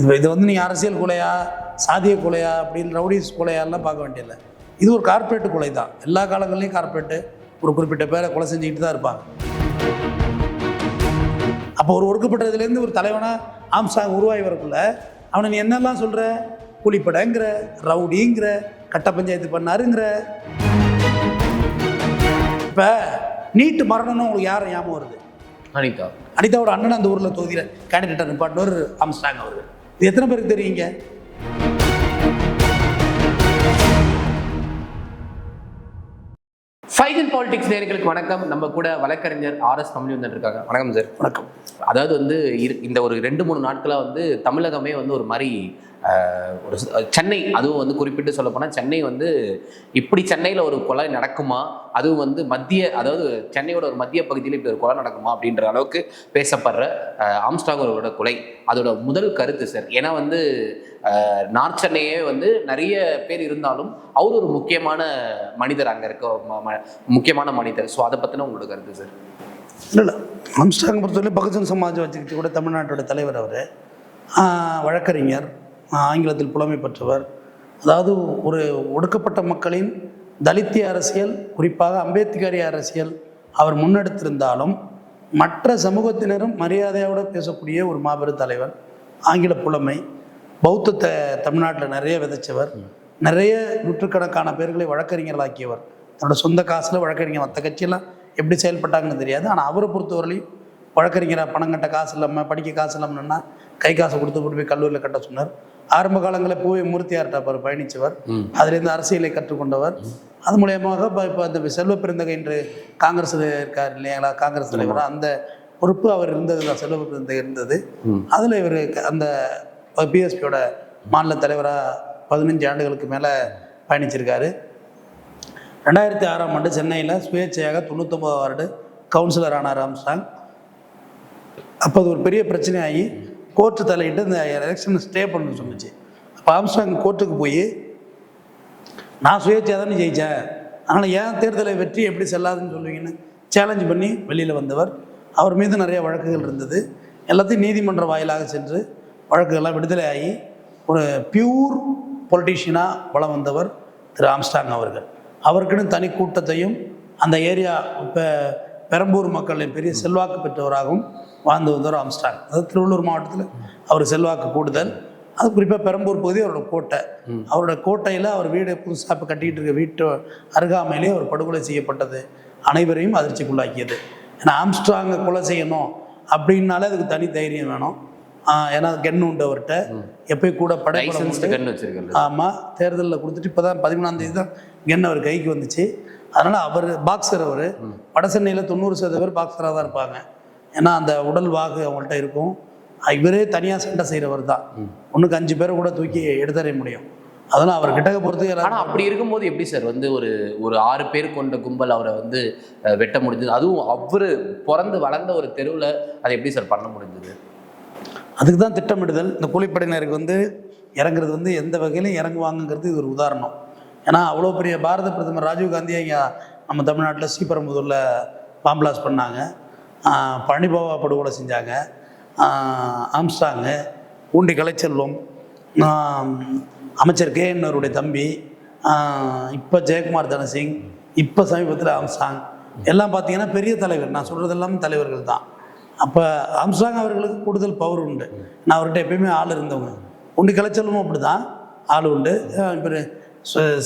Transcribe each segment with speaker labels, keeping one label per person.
Speaker 1: இது இது வந்து நீங்கள் அரசியல் கொலையா சாதிய கொலையா அப்படின்னு ரவுடிஸ் கொலையாலாம் பார்க்க வேண்டியதில்லை. இது ஒரு கார்ப்பரேட் கொலை தான். எல்லா காலங்கள்லையும் கார்ப்பரேட்டு ஒரு குறிப்பிட்ட பேரை கொலை செஞ்சுக்கிட்டு தான் இருப்பாங்க. அப்போ ஒரு ஒடுக்கப்பட்டதுலேருந்து ஒரு தலைவனாக ஆம்சாங் உருவாகி வரக்குள்ள அவனை நீ என்னெல்லாம் சொல்கிற கூலிப்படைங்கிற ரவுடிங்கிற கட்ட பஞ்சாயத்து பண்ணாருங்கிற. இப்போ நீட்டு மரணம்னு உங்களுக்கு யார் ஞாபகம் வருது?
Speaker 2: அனிதா.
Speaker 1: அனிதாவோட அண்ணன் அந்த ஊரில் தொகுதியில் கேண்டிடேட்டாக நிப்பாட்டினவர் ஆம்ஸ்டாங் அவர். இது எத்தனை பேருக்கு தெரியுங்க?
Speaker 2: அண்ட் பாலிடிக்ஸ் நேர்களுக்கு வணக்கம். நம்ம கூட வழக்கறிஞர் ஆர்எஸ் கம்பெனி வந்துட்டு இருக்காங்க. வணக்கம் சார்
Speaker 1: வணக்கம்.
Speaker 2: அதாவது வந்து இரு- இந்த ஒரு ரெண்டு மூணு நாட்களாக வந்து தமிழகமே வந்து ஒரு மாதிரி ஒரு சென்னை அதுவும் வந்து குறிப்பிட்டு சொல்ல போனால் சென்னை வந்து இப்படி சென்னையில் ஒரு கொலை நடக்குமா? அதுவும் வந்து மத்திய அதாவது சென்னையோட ஒரு மத்திய பகுதியில் இப்படி ஒரு கொலை நடக்குமா அப்படின்ற அளவுக்கு பேசப்படுற ஆஹ், ஆம்ஸ்டாங் கொலை. அதோட முதல் கருத்து சார். ஏன்னா வந்து நார்த் சென்னையே வந்து நிறைய பேர் இருந்தாலும் அவர் ஒரு முக்கியமான மனிதர் அங்கே இருக்க ம- ம- முக்கியமான மனிதர். ஸோ அதை பற்றின உங்களோட கருத்து சார்.
Speaker 1: இல்லை இல்லை. ஆம்ஸ்டாங் பொறுத்தவரை பகுஜன் சமாஜ் வச்சுக்கிட்டு கூட தமிழ்நாட்டோட தலைவர் அவர். வழக்கறிஞர். ஆங்கிலத்தில் புலமை பெற்றவர். அதாவது ஒரு ஒடுக்கப்பட்ட மக்களின் தலித்திய அரசியல் குறிப்பாக அம்பேத்கரிய அரசியல் அவர் முன்னெடுத்திருந்தாலும் மற்ற சமூகத்தினரும் மரியாதையோடு பேசக்கூடிய ஒரு மாபெரும் தலைவர். ஆங்கில புலமை பௌத்தத்தை தமிழ்நாட்டில் நிறைய விதைச்சவர். நிறைய நூற்றுக்கணக்கான பேர்களை வழக்கறிஞர்களாக்கியவர். தன்னோட சொந்த காசில் வழக்கறிஞர் மற்ற கட்சியெல்லாம் எப்படி செயல்பட்டாங்கன்னு தெரியாது. ஆனால் அவரை பொறுத்தவரையிலையும் வழக்கறிஞராக பணம் கட்ட காசு இல்லாமல் படிக்க காசு இல்லாமல்னா கை காசு கொடுத்து கொண்டு போய் கல்லூரியில் கட்ட சொன்னார். ஆரம்ப காலங்களில் பூவை மூர்த்தியார்ட்ட அவர் பயணித்தவர் அதிலிருந்து அரசியலை கற்றுக்கொண்டவர். அது மூலியமாக இப்போ இப்போ அந்த செல்வ பெருந்தகை என்று காங்கிரஸில் இருக்கார் இல்லைங்களா? காங்கிரஸ் தலைவர். அந்த பொறுப்பு அவர் இருந்தது தான். செல்வ பெருந்தகை இருந்தது. அதில் இவர் அந்த பிஎஸ்பியோட மாநில தலைவராக பதினஞ்சு ஆண்டுகளுக்கு மேலே பயணிச்சிருக்காரு. ரெண்டாயிரத்தி ஆறாம் ஆண்டு சென்னையில் சுயேட்சையாக தொண்ணூத்தொம்பது வார்டு கவுன்சிலர் ஆனார் ஆம்ஸ்டாங். அப்போ அது ஒரு பெரிய பிரச்சனையாகி கோர்ட்டு தலையிட்டு இந்த எலெக்ஷன் ஸ்டே பண்ண சொன்னிச்சு. அப்போ ஆம்ஸ்டாங் கோர்ட்டுக்கு போய் நான் சுயேட்சையாக தானே ஜெயித்தேன் அதனால் ஏன் தேர்தலை வெற்றி எப்படி செல்லாதுன்னு சொல்லுவீங்கன்னு சேலஞ்ச் பண்ணி வெளியில் வந்தவர். அவர் மீது நிறைய வழக்குகள் இருந்தது. எல்லாத்தையும் நீதிமன்ற வாயிலாக சென்று வழக்குகள்லாம் விடுதலை ஆகி ஒரு பியூர் பொலிட்டீஷியனாக வளம் வந்தவர் திரு ஆம்ஸ்டாங் அவர்கள். அவருக்குன்னு தனி கூட்டத்தையும் அந்த ஏரியா இப்போ பெரம்பூர் மக்களின் பெரிய செல்வாக்கு பெற்றவராகவும் வாழ்ந்து வந்தவர் ஆம்ஸ்டாங். அதாவது திருவள்ளூர் மாவட்டத்தில் அவர் செல்வாக்கு கூடுதல். அது குறிப்பாக பெரம்பூர் பகுதி அவரோட கோட்டை. அவரோட கோட்டையில் அவர் வீடு புதுசாக இப்போ கட்டிக்கிட்டு இருக்க வீட்டு அருகாமையிலே அவர் படுகொலை செய்யப்பட்டது. அனைவரையும் அதிர்ச்சிக்குள்ளாக்கியது. ஏன்னா ஆம்ஸ்ட்ராங்கை கொலை செய்யணும் அப்படின்னாலே அதுக்கு தனி தைரியம் வேணும். ஏன்னா கென் உண்டு அவர்கிட்ட. எப்பயும் கூட படை ஆமாம் தேர்தலில் கொடுத்துட்டு இப்போ தான் பதிமூணாம் தேதி தான் கென் அவர் கைக்கு வந்துச்சு. அதனால் அவர் பாக்ஸர் அவர். வட சென்னையில் தொண்ணூறு சதவீத பேர் பாக்ஸராக தான் இருப்பாங்க. ஏன்னா அந்த உடல் வாகு அவங்கள்ட்ட இருக்கும். இவரே தனியாக சண்டை செய்கிறவர் தான். ஒன்றுக்கு அஞ்சு பேரை கூட தூக்கி எடுத்தறிய முடியும். அதனால் அவர் கிட்டக்க பொறுத்து
Speaker 2: ஆனா அப்படி இருக்கும்போது எப்படி சார்? வந்து ஒரு ஒரு ஆறு பேர் கொண்ட கும்பல் அவரை வந்து வெட்ட முடிஞ்சது. அதுவும் அவரு பிறந்து வளர்ந்த ஒரு தெருவுல அதை எப்படி சார் பண்ண முடிஞ்சது?
Speaker 1: அதுக்கு தான் திட்டமிடுதல். இந்த கூலிப்படையினருக்கு வந்து இறங்குறது வந்து எந்த வகையிலும் இறங்குவாங்கங்கிறது இது ஒரு உதாரணம். ஏன்னா அவ்வளோ பெரிய பாரத பிரதமர் ராஜீவ் காந்தி இங்கே நம்ம தமிழ்நாட்டில் ஸ்ரீபெரும்புதூரில் பாம்பிளாஸ் பண்ணாங்க. ஆஹ் பழனிபாபா படுகொலை செஞ்சாங்க. ஆம்ஸ்டாங்கு ஊண்டி கலைச்செல்வம் அமைச்சர் கே என்னருடைய தம்பி இப்போ ஜெயக்குமார் தனசிங் இப்போ சமீபத்தில் ஆம்ஸ்டாங். எல்லாம் பார்த்தீங்கன்னா பெரிய தலைவர். நான் சொல்கிறது எல்லாமே தலைவர்கள் தான். அப்போ ஆம்ஸ்டாங் அவர்களுக்கு கூடுதல் பவர் உண்டு. நான் அவர்கிட்ட எப்பயுமே ஆள் இருந்தவங்க. உண்டு கலைச்சலும் அப்படி தான் ஆள் உண்டு. இப்போ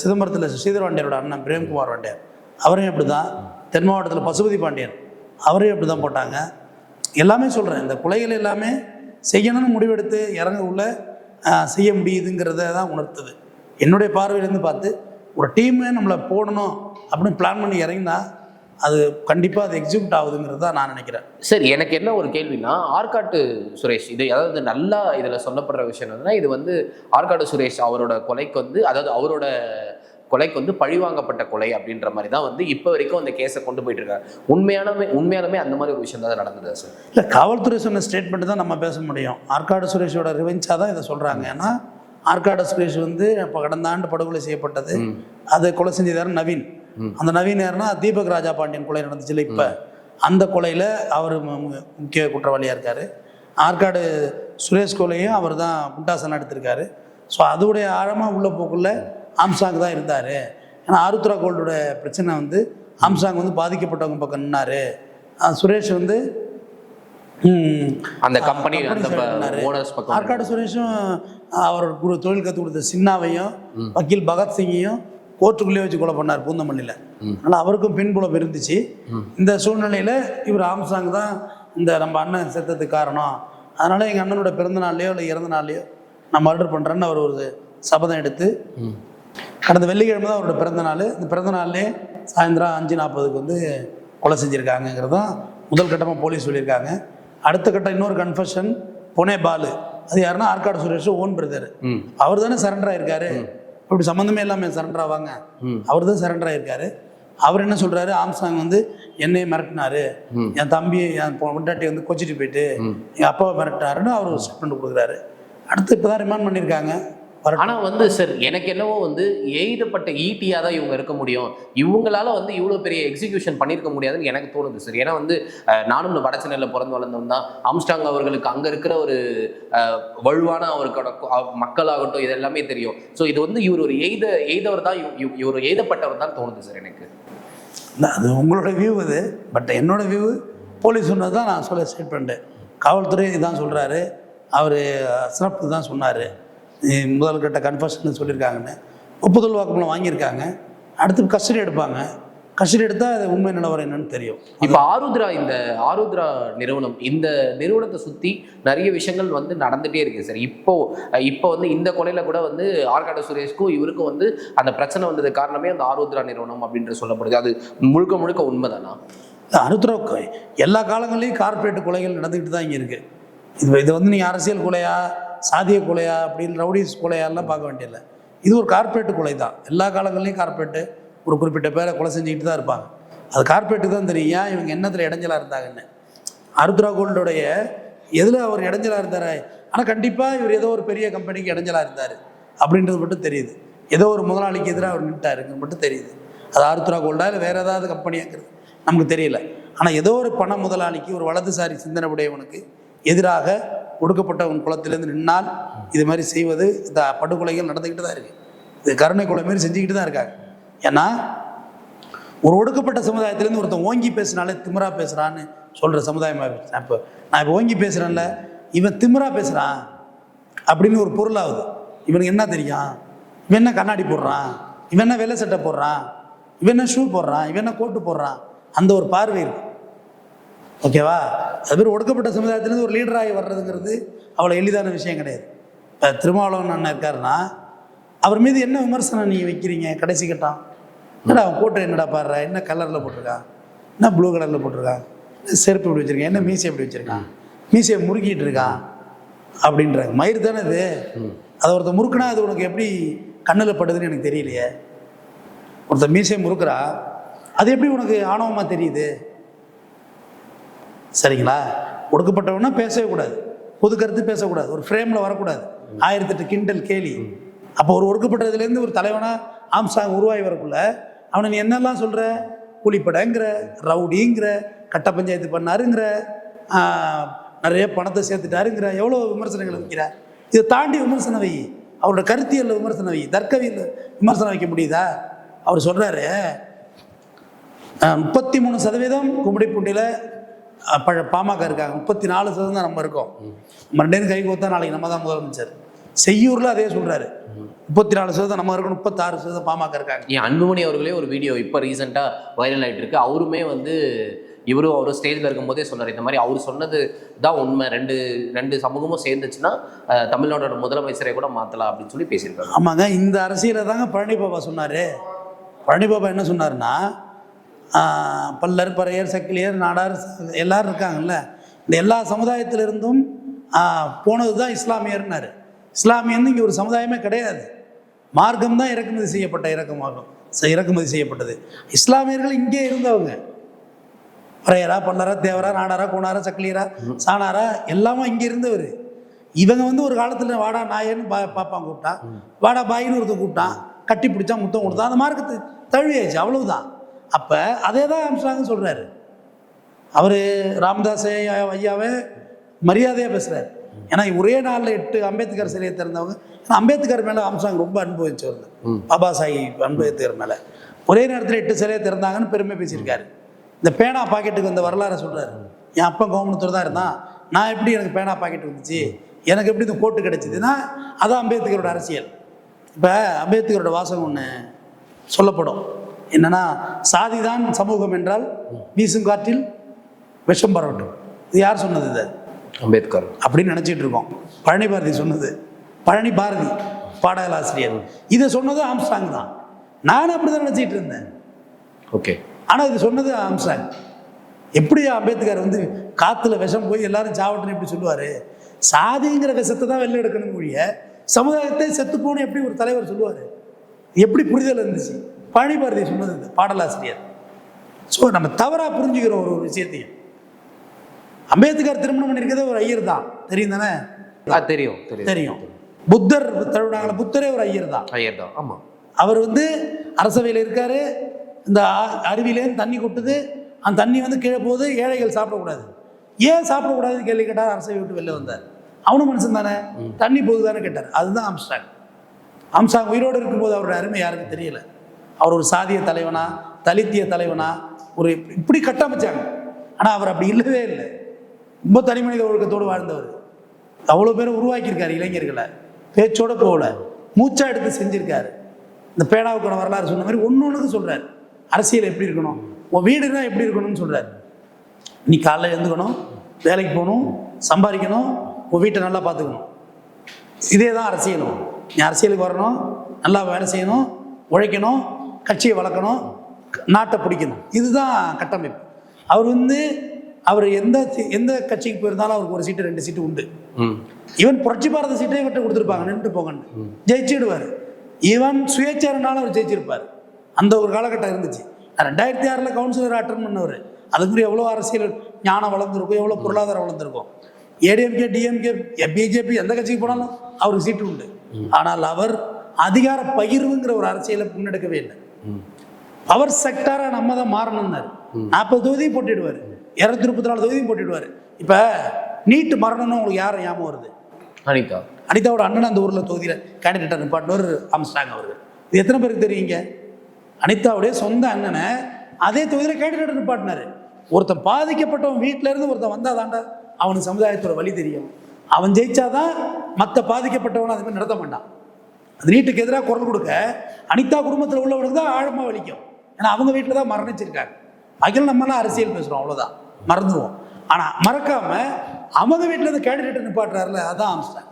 Speaker 1: சிதம்பரத்தில் ஸ்ரீதர் வாண்டியரோட அண்ணன் பிரேம்குமார் வாண்டியார் அவரையும் அப்படி தான் தென் மாவட்டத்தில் பசுபதி பாண்டியன். அவரையும் அப்படி தான் போட்டாங்க. எல்லாமே சொல்கிறேன் இந்த கொலைகள் எல்லாமே செய்யணும்னு முடிவெடுத்து இறங்க உள்ள செய்ய முடியுதுங்கிறத தான் உணர்த்துது. என்னுடைய பார்வையிலேருந்து பார்த்து ஒரு டீமே நம்மளை போடணும் அப்படின்னு பிளான் பண்ணி இறங்கினா அது கண்டிப்பாக அது எக்ஸிக்யூட் ஆகுதுங்கிறது தான் நான் நினைக்கிறேன்.
Speaker 2: சரி எனக்கு என்ன ஒரு கேள்வினா ஆற்காட்டு சுரேஷ் இது அதாவது நல்லா இதுல சொல்லப்படுற விஷயம் என்னன்னா இது வந்து ஆற்காடு சுரேஷ் அவரோட கொலைக்கு வந்து அதாவது அவரோட கொலைக்கு வந்து பழிவாங்கப்பட்ட கொலை அப்படின்ற மாதிரி தான் வந்து இப்போ வரைக்கும் அந்த கேஸை கொண்டு போயிட்டு இருக்காங்க உண்மையானமே உண்மையாலுமே அந்த மாதிரி ஒரு விஷயம் தான் நடந்ததா சார்
Speaker 1: இல்லை காவல்துறை சொன்ன ஸ்டேட்மெண்ட் தான் நம்ம பேச முடியும். ஆற்காடு சுரேஷோட ரிவெஞ்சாக தான் இதை சொல்கிறாங்க ஏன்னா ஆற்காடு சுரேஷ் வந்து இப்போ கடந்த ஆண்டு படுகொலை செய்யப்பட்டது. அதை கொலை செஞ்சதாரு நவீன். அந்த நவீன் யாருன்னா தீபக் ராஜா பாண்டியன் கொலை நடந்துச்சுல இப்போ. அந்த கொலையில் அவர் முக்கிய குற்றவாளியாக இருக்கார். ஆற்காடு சுரேஷ் கோலையும் அவர் தான் முட்டாசன் எடுத்திருக்காரு. ஸோ அதோடைய ஆழமாக உள்ள போக்குள்ள ஆம்சாங் தான் இருந்தார். ஏன்னா ஆருத்ரா கோல்டோட பிரச்சனை வந்து ஆம்சாங் வந்து பாதிக்கப்பட்டவங்க பக்கம் நின்னாரு. சுரேஷ் வந்து
Speaker 2: அந்த கம்பெனி
Speaker 1: ஆற்காடு சுரேஷும் அவர் குரு தொழில் கற்றுக் கொடுத்த சின்னாவையும் வக்கீல் பகத்சிங்கையும் கோர்ட்டுக்குள்ளேயே வச்சு கொலை பண்ணார் பூந்தமல்லியில். அதனால் அவருக்கும் பின்புலம் இருந்துச்சு இந்த சூழ்நிலையில் இவர் ஆம்சாங் தான் இந்த நம்ம அண்ணன் செத்ததுக்கு காரணம். அதனால் எங்கள் அண்ணனோட பிறந்த நாள்லையோ இல்லை இறந்த நாள்லையோ நான் மர்டர் பண்ணுறேன்னு அவர் ஒரு சபதம் எடுத்து. கடந்த வெள்ளிக்கிழமை தான் அவரோட பிறந்த நாள். இந்த பிறந்த நாள்லேயே சாயந்தரம் அஞ்சு நாற்பதுக்கு வந்து கொலை செஞ்சுருக்காங்கங்கிறது தான் முதல் கட்டமாக போலீஸ் சொல்லியிருக்காங்க. அடுத்த கட்டம் இன்னொரு கன்ஃபெஷன் புனே பாலு. அது யாருன்னா ஆற்காடு சுரேஷ் ஓன் பிரதர் அவர் தானே சரண்டர் ஆயிருக்காரு. அப்படி சம்மந்தமே இல்லாமல் சரண்டர் ஆவாங்க. அவர் தான் சரண்டர் ஆயிருக்காரு. அவர் என்ன சொல்றாரு? ஆம்சாங் வந்து என்னையே மிரட்டினாரு. என் தம்பி என் பொண்டாட்டி வந்து கொச்சிட்டு போயிட்டு என் அப்பாவை மிரட்டினாருன்னு அவர் ஒரு ஸ்டேட்மெண்ட் கொடுக்குறாரு. அடுத்து இப்போ தான் ரிமாண்ட் பண்ணியிருக்காங்க. வரட்டும்.
Speaker 2: ஆனா வந்து சார் எனக்கு என்னவோ வந்து எய்தப்பட்ட ஈட்டியா தான் இவங்க இருக்க முடியும். இவங்களால வந்து இவ்வளவு பெரிய எக்ஸிகியூஷன் பண்ணியிருக்க முடியாதுன்னு எனக்கு தோணுது சார் ஏன்னா வந்து நானும் இந்த வடச்சென்னையில பிறந்து வளர்ந்தவன் தான். ஆம்ஸ்டாங் அவர்களுக்கு அங்க இருக்கிற ஒரு வலுவான அவருக்கோட மக்களாகட்டும் இது எல்லாமே தெரியும். ஸோ இது வந்து இவர் ஒரு எய்த எய்தவர் தான் இவ- இவ- இவர் எய்தப்பட்டவர் தான் தோணுது சார் எனக்கு.
Speaker 1: அது உங்களோட வியூ இது பட் என்னோட வியூ போலீஸ் சொன்னது தான் நான் சொல்ல ஸ்டேட்மெண்ட்டு காவல்துறை இதான் சொல்கிறாரு அவர் சிறப்பு தான் சொன்னார். முதல் கட்ட கன்ஃபர்ஷன் சொல்லியிருக்காங்கன்னு. ஒப்புதல் வாக்குமூலம் வாங்கியிருக்காங்க. அடுத்து கஸ்டடி எடுப்பாங்க. கஸ்டடி எடுத்தால் அது உண்மை நிலவரம் என்னன்னு தெரியும்.
Speaker 2: இப்போ ஆருத்ரா இந்த ஆருத்ரா நிறுவனம் இந்த நிறுவனத்தை சுத்தி நிறைய விஷயங்கள் வந்து நடந்துட்டே இருக்கு சார். இப்போ இப்போ வந்து இந்த கொலையில கூட வந்து ஆர்காட சுரேஷ்க்கும் இவருக்கும் வந்து அந்த பிரச்சனை வந்தது காரணமே அந்த ஆருத்ரா நிறுவனம் அப்படின்ற சொல்லப்படுது. அது முழுக்க முழுக்க உண்மைதானா?
Speaker 1: அனுத்துற எல்லா காலங்கள்லேயும் கார்ப்பரேட் கொலைகள் நடந்துக்கிட்டு தான் இங்கே இருக்குது இது இது வந்து நீங்கள் அரசியல் கொலையா? சாதிய கொலையா அப்படின்னு ரவுடிஸ் கொலையாலாம் பார்க்க வேண்டியதில்லை. இது ஒரு கார்ப்பரேட் கொலை தான். எல்லா காலங்கள்லேயும் கார்ப்பரேட்டு ஒரு குறிப்பிட்ட பேரை கொலை செஞ்சுக்கிட்டு தான் இருப்பாங்க. அது கார்ப்பரேட்டு தான் தெரியும். ஏன் இவங்க என்னத்தில் இடைஞ்சலாக இருந்தாங்கன்னு? அருத்ரா கோல்டுடைய எதில் அவர் இடைஞ்சலாக இருந்தார்? ஆனால் கண்டிப்பாக இவர் ஏதோ ஒரு பெரிய கம்பெனிக்கு இடைஞ்சலாக இருந்தார். அப்படின்றது மட்டும் தெரியுது. ஏதோ ஒரு முதலாளிக்கு எதிராக அவர் நின்ட்டாருங்கிறது மட்டும் தெரியுது. அது ஆருத்ரா கோல்டா இல்லை வேறு ஏதாவது கம்பெனியாங்கிறது நமக்கு தெரியல. ஆனால் ஏதோ ஒரு பண முதலாளிக்கு ஒரு வலதுசாரி சிந்தனை உடையவனுக்கு எதிராக ஒடுக்கப்பட்டவன் குளத்திலேருந்து நின்னால் இது மாதிரி செய்வது இந்த படுகொலைகள் நடந்துக்கிட்டு தான் இருக்குது இது கருணை கொலை மாதிரி செஞ்சுக்கிட்டு தான் இருக்காங்க. ஏன்னா ஒரு ஒடுக்கப்பட்ட சமுதாயத்திலேருந்து ஒருத்தன் ஓங்கி பேசுனாலே திமிரா பேசுகிறான்னு சொல்கிற சமுதாயமாக நான் இப்போ நான் இப்போ ஓங்கி பேசுகிறேன்ல இவன் திமிரா பேசுகிறான் அப்படின்னு ஒரு பொருளாகுது இவனுக்கு என்ன தெரியும்? இவன் என்ன கண்ணாடி போடுறான்? இவன் என்ன வெள்ளை சட்டை போடுறான்? இவன் என்ன ஷூ போடுறான்? இவன் என்ன கோட்டு போடுறான்? அந்த ஒரு பார்வை இருக்குது ஓகேவா? அது பேர் ஒடுக்கப்பட்ட சமுதாயத்திலேருந்து ஒரு லீடராகி வர்றதுங்கிறது அவ்வளோ எளிதான விஷயம் கிடையாது. இப்போ திருமாவளவன் அண்ணன் இருக்காருன்னா அவர் மீது என்ன விமர்சனம் நீங்கள் வைக்கிறீங்க? கடைசி கட்டம். என்னடா அவன் கோட்டை என்னடா பாடுற? என்ன கலரில் போட்டிருக்கான் என்ன ப்ளூ கலரில் போட்டிருக்கான் செருப்பு இப்படி வச்சுருக்கான் என்ன மீசை இப்படி வச்சுருக்கான் மீசையை முறுக்கிட்டு இருக்கான் அப்படின்றாங்க. மயிர் தானே இது அதை ஒருத்தன் முறுக்குனா அது உனக்கு எப்படி கண்ணில் படுதுன்னு எனக்கு தெரியலையே. ஒருத்தன் மீசையை முறுக்குறா. அது எப்படி உனக்கு ஆணவமாக தெரியுது? சரிங்களா? ஒடுக்கப்பட்டவனா பேசவே கூடாது. பொது கருத்து பேசக்கூடாது. ஒரு ஃப்ரேமில் வரக்கூடாது. ஆயிரத்தெட்டு கிண்டல் கேலி. அப்போ ஒரு ஒடுக்கப்பட்டதுலேருந்து ஒரு தலைவனாக ஆம்சாங் உருவாகி வரக்குள்ள அவனை நீ என்னெல்லாம் சொல்கிற கூலிப்படங்கிற ரவுடிங்கிற கட்ட பஞ்சாயத்து பண்ணாருங்கிற நிறைய பணத்தை சேர்த்துட்டாருங்கிற எவ்வளோ விமர்சனங்கள் வைக்கிற இதை தாண்டி விமர்சனம் வை. அவரோட கருத்தியல் விமர்சனம் வை. தர்க்கவியல் விமர்சனம் வைக்க முடியுதா? அவர் சொல்கிறாரு முப்பத்தி மூணு சதவீதம் கும்படிப்பூண்டியில் பழ பாமக இருக்காங்க. முப்பத்தி நாலு சதவீதம் தான் நம்ம இருக்கோம். நம்ம ரெண்டு கை கோத்தா நாளைக்கு நம்ம தான் முதலமைச்சர். செய்யூரில் அதே சொல்கிறாரு முப்பத்தி நாலு சதவீதம் நம்ம இருக்கணும் முப்பத்தாறு சதவீதம் பாமக இருக்காங்க.
Speaker 2: என் அன்புமணி அவர்களே ஒரு வீடியோ இப்போ ரீசெண்டாக வைரல் ஆயிட்டு இருக்கு. அவருமே வந்து இவரும் அவரும் ஸ்டேஜில் இருக்கும்போதே சொன்னார் இந்த மாதிரி அவர் சொன்னது தான் உண்மை. ரெண்டு ரெண்டு சமூகமும் சேர்ந்துச்சுன்னா அஹ், தமிழ்நாட்டோட முதலமைச்சரை கூட மாற்றலாம் அப்படின்னு சொல்லி பேசியிருக்காங்க
Speaker 1: ஆமாங்க இந்த அரசியலை தாங்க பழனி பாபா சொன்னார். பழனி பாபா என்ன சொன்னாருன்னா ஆஹ், பல்லர் பறையர் சக்கிலியர் நாடார் எல்லாரும் இருக்காங்கல்ல. இந்த எல்லா சமுதாயத்திலிருந்தும் போனது தான் இஸ்லாமியர்னாரு. இஸ்லாமியன்னு இங்கே ஒரு சமுதாயமே கிடையாது. மார்க்கம் தான் இறக்குமதி செய்யப்பட்ட இறக்கமாகும். இறக்குமதி செய்யப்பட்டது. இஸ்லாமியர்கள் இங்கே இருந்தவங்க. பறையரா பல்லரா தேவரா நாடாரா கூணாரா சக்கிலியரா சாணாரா எல்லாமே இங்கே இருந்தவர். இவங்க வந்து ஒரு காலத்தில் வாடா நாயன்னு பா பாப்பான் கூப்பிட்டான். வாடா பாயின்னு ஒருத்தன் கூப்பிட்டான். கட்டி பிடிச்சா முத்தம் கொடுத்தான். அந்த மார்க்கத்தை தழுவியாச்சு. அவ்வளவுதான். அப்போ அதே தான் அம்சாங்க சொல்கிறாரு அவர் ராமதாஸ் ஐயா ஐயாவை மரியாதையாக பேசுகிறார் ஏன்னா ஒரே நாளில் எட்டு அம்பேத்கர் சிலையை திறந்தவங்க. ஏன்னா அம்பேத்கர் மேலே ஆம்சாங் ரொம்ப அன்பு வச்சவர் பாபா சாஹிப் அம்பேத்கர் மேலே. ஒரே நேரத்தில் எட்டு சிலையை திறந்தாங்கன்னு பெருமை பேசியிருக்காரு. இந்த பேனா பாக்கெட்டுக்கு வந்த வரலாறை சொல்றாரு. என் அப்பா கோமணத்தூர் தான் இருந்தான். நான் எப்படி எனக்கு பேனா பாக்கெட் வந்துச்சு? எனக்கு எப்படி இந்த கோட்டு கிடைச்சிதுன்னா அதான் அம்பேத்கரோட அரசியல். இப்போ அம்பேத்கரோட வாசகம் ஒன்று சொல்லப்படும். என்னன்னா சாதிதான் சமூகம் என்றால் வீசும் காற்றில் விஷம் பரவட்டும். இது யார் சொன்னது இது?
Speaker 2: அம்பேத்கர்.
Speaker 1: அப்படின்னு நினச்சிட்டு இருக்கோம். பழனி பாரதி சொன்னது. பழனி பாரதி பாடலாசிரியர் இதை சொன்னது ஆம்ஸ்டாங் தான். நானும் அப்படி தான் நினச்சிட்டு இருந்தேன்.
Speaker 2: ஓகே.
Speaker 1: ஆனால் இது சொன்னது ஆம்ஸ்டாங் எப்படி அம்பேத்கர் வந்து காற்றுல விஷம் போய் எல்லாரும் சாவட்டுன்னு எப்படி சொல்லுவார்? சாதிங்கிற விஷத்தை தான் வெளில எடுக்கணும் ஒழிய சமுதாயத்தை செத்து போகணும் எப்படி ஒரு தலைவர் சொல்லுவார்? எப்படி புரிதல் இருந்துச்சு? பழனி பாரதி சொன்னது இது பாடலாசிரியர். ஸோ நம்ம தவறாக புரிஞ்சுக்கிறோம் ஒரு ஒரு விஷயத்தையும் அம்பேத்கர் திருமணம் பண்ணியிருக்கிறதே ஒரு ஐயர் தான். தெரியும் தானே?
Speaker 2: தெரியும் தெரியும்.
Speaker 1: புத்தர் தழுவினாங்களே புத்தரே ஒரு ஐயர் தான்.
Speaker 2: ஐயர் தான் ஆமா.
Speaker 1: அவர் வந்து அரசவையில் இருக்காரு. இந்த அருவியிலேருந்து தண்ணி கொட்டுது. அந்த தண்ணி வந்து கீழே போகுது. ஏழைகள் சாப்பிடக்கூடாது. ஏன் சாப்பிடக்கூடாதுன்னு கேள்வி கேட்டார் அரசவை விட்டு வெளில வந்தார். அவனும் மனுஷன் தானே. தண்ணி போகுது தானே கேட்டார். அதுதான் அம்ஸ்டாங் அம்சாங் உயிரோடு இருக்கும்போது அவரோட அருமை யாருக்கும் தெரியல. அவர் ஒரு சாதிய தலைவனா தலித்திய தலைவனா ஒரு இப்படி கட்டமைச்சாங்க ஆனால் அவர் அப்படி இல்லவே இல்லை. ரொம்ப தனிமனித ஒழுக்கத்தோடு வாழ்ந்தவர். அவ்வளோ பேரை உருவாக்கியிருக்காரு இளைஞர்களை. பேச்சோட போகல. மூச்சா எடுத்து செஞ்சிருக்காரு. இந்த பேனாவுக்கான வரலாறு சொன்ன மாதிரி ஒன்று ஒன்றுக்கு சொல்கிறார் அரசியல் எப்படி இருக்கணும்? உன் வீடுனா எப்படி இருக்கணும்னு சொல்கிறார் நீ காலைல எழுந்துக்கணும் வேலைக்கு போகணும் சம்பாதிக்கணும் உன் வீட்டை நல்லா பார்த்துக்கணும். இதே தான் அரசியலும். நீ அரசியலுக்கு வரணும் நல்லா வேலை செய்யணும் உழைக்கணும் கட்சியை வளர்க்கணும் நாட்டை பிடிக்கணும். இதுதான் கட்டமைப்பு. அவர் வந்து அவர் எந்த எந்த கட்சிக்கு போயிருந்தாலும் அவருக்கு ஒரு சீட்டு ரெண்டு சீட்டு உண்டு.
Speaker 2: ம்.
Speaker 1: ஈவன் புரட்சி பாரத சீட்டே இவர்கிட்ட கொடுத்துருப்பாங்க நின்று போங்கன்னு. ஜெயிச்சிடுவார். ஈவன் சுயேட்சாரனாலும் அவர் ஜெயிச்சிருப்பார். அந்த ஒரு காலகட்டம் இருந்துச்சு. ரெண்டாயிரத்தி ஆறில் கவுன்சிலர் அட்டன் பண்ணவர். அதுக்குரிய எவ்வளோ அரசியல் ஞானம் வளர்ந்துருக்கும் எவ்வளோ பொருளாதாரம் வளர்ந்துருக்கும். ஏடிஎம்கே டிஎம்கே பிஜேபி எந்த கட்சிக்கு போனாலும் அவருக்கு சீட்டு உண்டு. ஆனால் அவர் அதிகார பகிர்வுங்கிற ஒரு அரசியலை முன்னெடுக்கவே இல்லை. பவர் செக்டாரா நம்ம தான் மாறணும்னாரு. நாற்பது தொகுதியும் போட்டிடுவார். இரநூத்தி முப்பத்தி நாலு தொகுதியும் போட்டிடுவார். இப்போ நீட்டு மரணம்னு உங்களுக்கு யார் ஞாபகம் வருது?
Speaker 2: அனிதா.
Speaker 1: அனிதாவோட அண்ணன் அந்த ஊரில் தொகுதியில் கேண்டிடேட்டாக நிப்பாட்டினவர் அம்ஸ்டாங் அவர்கள். இது எத்தனை பேருக்கு தெரியுங்க அனிதாவுடைய சொந்த அண்ணனை அதே தொகுதியில் கேண்டிடேட் நிப்பாட்டினாரு ஒருத்தன் பாதிக்கப்பட்டவன் வீட்டில இருந்து ஒருத்தன் வந்தால் தாண்டா அவனுக்கு சமுதாயத்தோட வழி தெரியும். அவன் ஜெயிச்சாதான் மற்ற பாதிக்கப்பட்டவனை அது மாதிரி நடத்த மாட்டான். அது நீட்டுக்கு எதிராக குரல் கொடுக்க அனிதா குடும்பத்தில் உள்ளவனுக்கு தான் ஆழமாக வலிக்கும். ஏன்னா அவங்க வீட்டில் தான் மரணிச்சிருக்காங்க. அகில நம்மலாம் அரசியல் பேசுகிறோம் அவ்வளோதான் மறந்துடுவோம். ஆனால் மறக்காமல் அவங்க வீட்டில் இருந்து கேண்டிடேட்டை நிப்பாட்டுறாருல அதான் அம்ஸ்டாங்